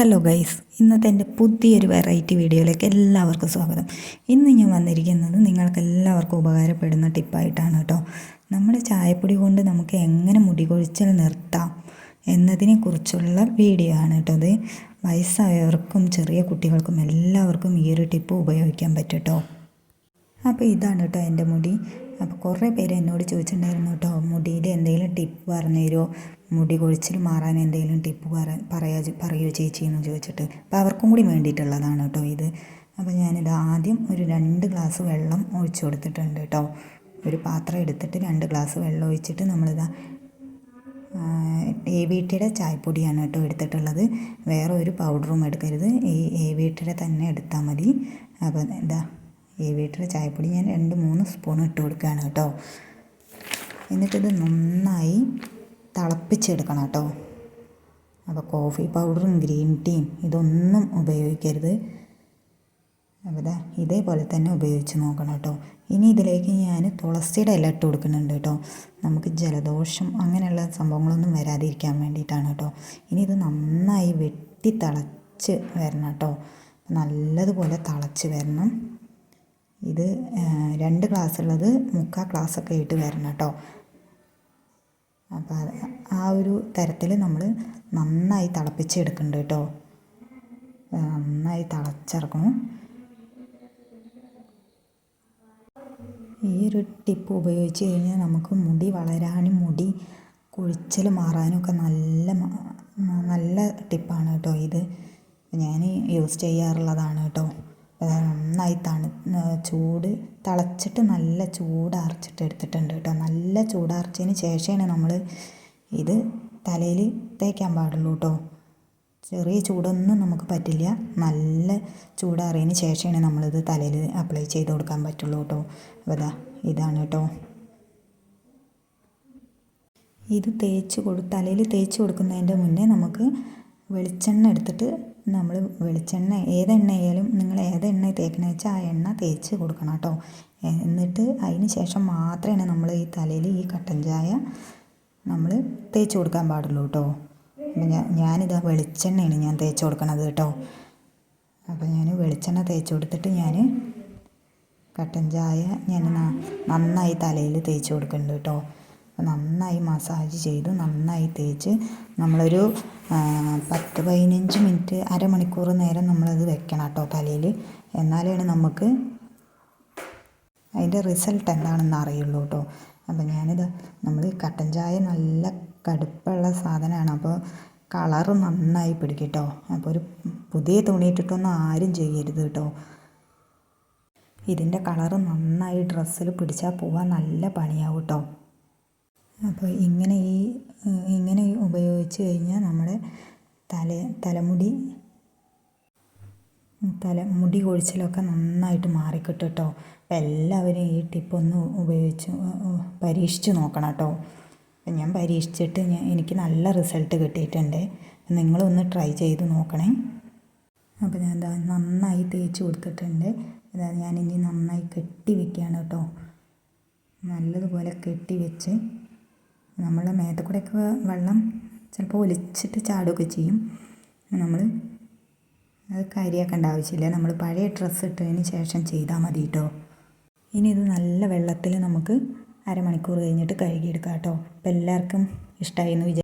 Hello guys ഇന്നത്തെ എന്റെ പുതിയൊരു വെറൈറ്റി വീഡിയോയിലേക്ക് എല്ലാവർക്കും സ്വാഗതം. ഇന്ന് ഞാൻ വന്നിരിക്കുന്നത് നിങ്ങൾക്ക് എല്ലാവർക്കും ഉപകാരപ്പെടുന്ന ടിപ്പായിട്ടാണ് കേട്ടോ. നമ്മുടെ ചായപ്പൊടി കൊണ്ട് നമുക്ക് എങ്ങനെ മുടി കൊഴിച്ചൽ നിർത്താം എന്നതിനെക്കുറിച്ചുള്ള വീഡിയോ ആണ് കേട്ടോ അത്. വയസ്സായവർക്കും ചെറിയ കുട്ടികൾക്കും എല്ലാവർക്കും ഈ ഒരു ടിപ്പ് ഉപയോഗിക്കാൻ പറ്റും കേട്ടോ. അപ്പോൾ ഇതാണ് കേട്ടോ എന്റെ മുടി. അപ്പോൾ കുറേ പേര് എന്നോട് ചോദിച്ചിട്ടുണ്ടായിരുന്നു കേട്ടോ മുടിയിൽ എന്തെങ്കിലും ടിപ്പ് പറഞ്ഞു തരുമോ? മുടി കൊഴിച്ചിൽ മാറാൻ എന്തെങ്കിലും ടിപ്പ് പറ പറയാ പറയുമോ ചേച്ചി എന്ന് ചോദിച്ചിട്ട്. അപ്പോൾ അവർക്കും കൂടി വേണ്ടിയിട്ടുള്ളതാണ് കേട്ടോ ഇത്. അപ്പോൾ ഞാനിത് ആദ്യം ഒരു രണ്ട് ഗ്ലാസ് വെള്ളം ഒഴിച്ചു കൊടുത്തിട്ടുണ്ട് കേട്ടോ. ഒരു പാത്രം എടുത്തിട്ട് രണ്ട് ഗ്ലാസ് വെള്ളം ഒഴിച്ചിട്ട് നമ്മളിതാ എ വി ടിയുടെ ചായപ്പൊടിയാണ് കേട്ടോ എടുത്തിട്ടുള്ളത്. വേറെ ഒരു പൗഡറും എടുക്കരുത്. ഈ എ വി ടിയുടെ തന്നെ എടുത്താൽ മതി. അപ്പോൾ എന്താ എ വീട്ടിൽ ചായപ്പൊടി ഞാൻ രണ്ട് മൂന്ന് സ്പൂൺ ഇട്ട് കൊടുക്കുകയാണ് കേട്ടോ. എന്നിട്ടിത് നന്നായി തിളപ്പിച്ചെടുക്കണം കേട്ടോ. അപ്പോൾ കോഫി പൗഡറും ഗ്രീൻ ടീയും ഇതൊന്നും ഉപയോഗിക്കരുത്. അപ്പോൾ ഇതേപോലെ തന്നെ ഉപയോഗിച്ച് നോക്കണം കേട്ടോ. ഇനി ഇതിലേക്ക് ഞാൻ തുളസിയുടെ ഇല ഇട്ട് കൊടുക്കുന്നുണ്ട് കേട്ടോ. നമുക്ക് ജലദോഷം അങ്ങനെയുള്ള സംഭവങ്ങളൊന്നും വരാതിരിക്കാൻ വേണ്ടിയിട്ടാണ് കേട്ടോ. ഇനി ഇത് നന്നായി വെട്ടി തിളച്ച് വരണം കേട്ടോ. നല്ലതുപോലെ തിളച്ച് വരണം. ഇത് രണ്ട് ക്ലാസ് ഉള്ളത് മുക്കാൽ ക്ലാസ്സൊക്കെ ആയിട്ട് വരണം കേട്ടോ. അപ്പോൾ ആ ഒരു തരത്തിൽ നമ്മൾ നന്നായി തിളപ്പിച്ചെടുക്കുന്നുണ്ട് കേട്ടോ. നന്നായി തിളച്ചിറക്കണം. ഈ ഒരു ടിപ്പ് ഉപയോഗിച്ച് കഴിഞ്ഞാൽ നമുക്ക് മുടി വളരാനും മുടി കൊഴിച്ചൽ ഒക്കെ നല്ല നല്ല ടിപ്പാണ് കേട്ടോ ഇത്. ഞാൻ യൂസ് ചെയ്യാറുള്ളതാണ് കേട്ടോ. നന്നായി ചൂട് തിളച്ചിട്ട് നല്ല ചൂടാറിച്ചിട്ട് എടുത്തിട്ടുണ്ട് കേട്ടോ. നല്ല ചൂടാറിച്ചതിന് ശേഷമാണ് നമ്മൾ ഇത് തലയിൽ തേക്കാൻ പാടുള്ളൂ കേട്ടോ. ചെറിയ ചൂടൊന്നും നമുക്ക് പറ്റില്ല. നല്ല ചൂടാറിയതിന് ശേഷമാണ് നമ്മളിത് തലയിൽ അപ്ലൈ ചെയ്ത് കൊടുക്കാൻ പറ്റുള്ളൂ കേട്ടോ. അപ്പോൾ ഇതാ ഇതാണ് കേട്ടോ. ഇത് തേച്ച് കൊടു തലയിൽ തേച്ച് കൊടുക്കുന്നതിന്റെ മുന്നേ നമുക്ക് വെളിച്ചെണ്ണ എടുത്തിട്ട് നമ്മൾ വെളിച്ചെണ്ണ ഏത് എണ്ണയായാലും നിങ്ങൾ ഏത് എണ്ണ തേക്കണമെന്ന് വെച്ചാൽ ആ എണ്ണ തേച്ച് കൊടുക്കണം കേട്ടോ. എന്നിട്ട് അതിന് ശേഷം മാത്രമേ നമ്മൾ ഈ തലയിൽ ഈ കട്ടൻ ചായ നമ്മൾ തേച്ച് കൊടുക്കാൻ പാടുള്ളൂ കേട്ടോ. അപ്പം ഞാൻ ഞാനിതാ വെളിച്ചെണ്ണയാണ് ഞാൻ തേച്ച് കൊടുക്കണത് കേട്ടോ. അപ്പം ഞാൻ വെളിച്ചെണ്ണ തേച്ച് കൊടുത്തിട്ട് ഞാൻ കട്ടൻ ചായ ഞാൻ നന്നായി തലയിൽ തേച്ച് കൊടുക്കുന്നുണ്ട് കേട്ടോ. നന്നായി മസാജ് ചെയ്ത് നന്നായി തേച്ച് നമ്മളൊരു പത്ത് പതിനഞ്ച് മിനിറ്റ് അരമണിക്കൂർ നേരം നമ്മളത് വെക്കണം കേട്ടോ തലയിൽ. എന്നാലാണ് നമുക്ക് അതിന്റെ റിസൾട്ട് എന്താണെന്ന് അറിയുള്ളൂ കേട്ടോ. അപ്പം ഞാനിത് നമ്മൾ കട്ടൻ ചായ നല്ല കടുപ്പുള്ള സാധനമാണ്. അപ്പോൾ കളറ് നന്നായി പിടിക്കും അപ്പോൾ ഒരു പുതിയ തുണി തുണിയിട്ടിട്ടൊന്നും ആരും ചെയ്യരുത് കേട്ടോ. ഇതിന്റെ കളറ് നന്നായി ഡ്രസ്സിൽ പിടിച്ചാൽ പോവാൻ നല്ല പണിയാവും കേട്ടോ. അപ്പോൾ ഇങ്ങനെ ഈ ഇങ്ങനെ ഉപയോഗിച്ച് കഴിഞ്ഞാൽ നമ്മുടെ തല തലമുടി തല മുടി കൊഴിച്ചിലൊക്കെ നന്നായിട്ട് മാറിക്കിട്ടും കേട്ടോ. അപ്പം എല്ലാവരും ഈ ടിപ്പൊന്ന് ഉപയോഗിച്ച് പരീക്ഷിച്ച് നോക്കണം കേട്ടോ. അപ്പം ഞാൻ പരീക്ഷിച്ചിട്ട് ഞാൻ എനിക്ക് നല്ല റിസൾട്ട് കിട്ടിയിട്ടുണ്ട്. നിങ്ങളൊന്ന് ട്രൈ ചെയ്ത് നോക്കണേ. അപ്പോൾ ഞാൻ എന്താ നന്നായി തേച്ച് കൊടുത്തിട്ടുണ്ട്. അതായത് ഞാനിനി നന്നായി കെട്ടി വെക്കുകയാണ് കേട്ടോ. നല്ലതുപോലെ കെട്ടി വെച്ച് നമ്മളെ മേത്ത് കൂടെയൊക്കെ വെള്ളം ചിലപ്പോൾ ഒലിച്ചിട്ട് ചാടുകയൊക്കെ ചെയ്യും. നമ്മൾ അത് കാര്യമാക്കേണ്ട ആവശ്യമില്ല. നമ്മൾ പഴയ ഡ്രസ്സ് ഇട്ടതിന് ശേഷം ചെയ്താൽ മതി കേട്ടോ ഇനി ഇത് നല്ല വെള്ളത്തിൽ നമുക്ക് അരമണിക്കൂർ കഴിഞ്ഞിട്ട് കഴുകിയെടുക്കാം കേട്ടോ അപ്പോൾ എല്ലാവർക്കും ഇഷ്ടമായി എന്ന് വിചാരിച്ചു